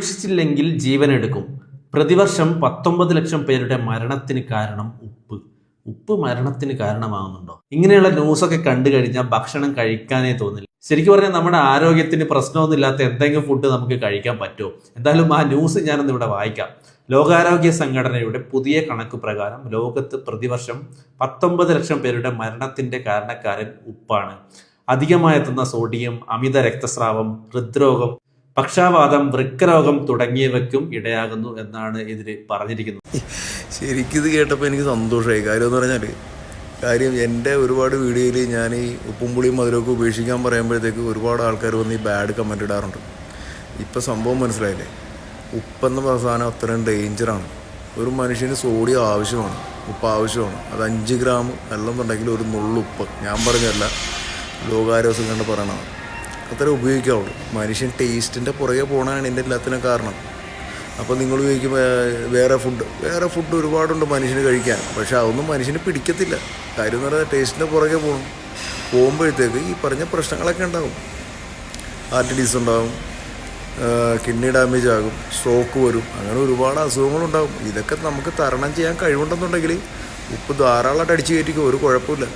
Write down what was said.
സൂക്ഷിച്ചില്ലെങ്കിൽ ജീവനെടുക്കും. പ്രതിവർഷം പത്തൊമ്പത് ലക്ഷം പേരുടെ മരണത്തിന് കാരണം ഉപ്പ്. ഉപ്പ് മരണത്തിന് കാരണമാകുന്നുണ്ടോ? ഇങ്ങനെയുള്ള ന്യൂസൊക്കെ കണ്ടു കഴിഞ്ഞാൽ ഭക്ഷണം കഴിക്കാനേ തോന്നില്ല. ശരിക്കും പറഞ്ഞാൽ നമ്മുടെ ആരോഗ്യത്തിന് പ്രശ്നമൊന്നുമില്ലാത്ത എന്തെങ്കിലും ഫുഡ് നമുക്ക് കഴിക്കാൻ പറ്റുമോ? എന്തായാലും ആ ന്യൂസ് ഞാനൊന്ന് ഇവിടെ വായിക്കാം. ലോകാരോഗ്യ സംഘടനയുടെ പുതിയ കണക്ക് പ്രകാരം ലോകത്ത് പ്രതിവർഷം പത്തൊമ്പത് ലക്ഷം പേരുടെ മരണത്തിന്റെ കാരണക്കാരൻ ഉപ്പാണ്. അധികമായെത്തുന്ന സോഡിയം അമിത രക്തസ്രാവം ഹൃദ്രോഗം പക്ഷാവാതം വൃക്കരോഗം തുടങ്ങിയവയ്ക്കും ഇടയാകുന്നു എന്നാണ് ഇതിൽ പറഞ്ഞിരിക്കുന്നത്. ശരിക്കും ഇത് കേട്ടപ്പോൾ എനിക്ക് സന്തോഷമായി കാര്യം എന്ന് പറഞ്ഞാൽ കാര്യം എന്റെ ഒരുപാട് വീഡിയോയിൽ ഞാൻ ഈ ഉപ്പും പുളിയും മധുരമൊക്കെ ഉപേക്ഷിക്കാൻ പറയുമ്പോഴത്തേക്ക് ഒരുപാട് ആൾക്കാർ വന്ന് ഈ ബാഡ് കമന്റ് ഇടാറുണ്ട്. ഇപ്പം സംഭവം മനസ്സിലായില്ലേ? ഉപ്പെന്ന സാധനം അത്രയും ഡേഞ്ചറാണ്. ഒരു മനുഷ്യന് സോഡിയം ആവശ്യമാണ് ഉപ്പ് ആവശ്യമാണ്. അത് അഞ്ച് ഗ്രാം വെള്ളം എന്നുണ്ടെങ്കിൽ ഒരു നുള്ളുപ്പ് ഞാൻ പറഞ്ഞല്ല ലോകാരോഗ്യം കണ്ട് പറയണതാണ് അത്ര ഉപയോഗിക്കാവുള്ളൂ മനുഷ്യൻ ടേസ്റ്റിന്റെ പുറകെ പോകണതാണ് ഇതിന്റെ എല്ലാത്തിനും കാരണം. അപ്പോൾ നിങ്ങൾ ഉപയോഗിക്കും വേറെ ഫുഡ് വേറെ ഫുഡ് ഒരുപാടുണ്ട് മനുഷ്യന് കഴിക്കാൻ. പക്ഷെ അതൊന്നും മനുഷ്യന് പിടിക്കത്തില്ല. കാര്യം എന്ന് പറഞ്ഞാൽ ടേസ്റ്റിന്റെ പുറകെ പോകണം പോകുമ്പോഴത്തേക്ക് ഈ പറഞ്ഞ പ്രശ്നങ്ങളൊക്കെ ഉണ്ടാകും. ഹാർട്ട് ഡിസീസ് ഉണ്ടാകും കിഡ്നി ഡാമേജ് ആകും സ്ട്രോക്ക് വരും. അങ്ങനെ ഒരുപാട് അസുഖങ്ങളുണ്ടാകും ഇതൊക്കെ നമുക്ക് തരണം ചെയ്യാൻ കഴിവുണ്ടെന്നുണ്ടെങ്കിൽ ഉപ്പ് ധാരാളമായിട്ട് അടിച്ചു കയറ്റിക്കും ഒരു കുഴപ്പമില്ല.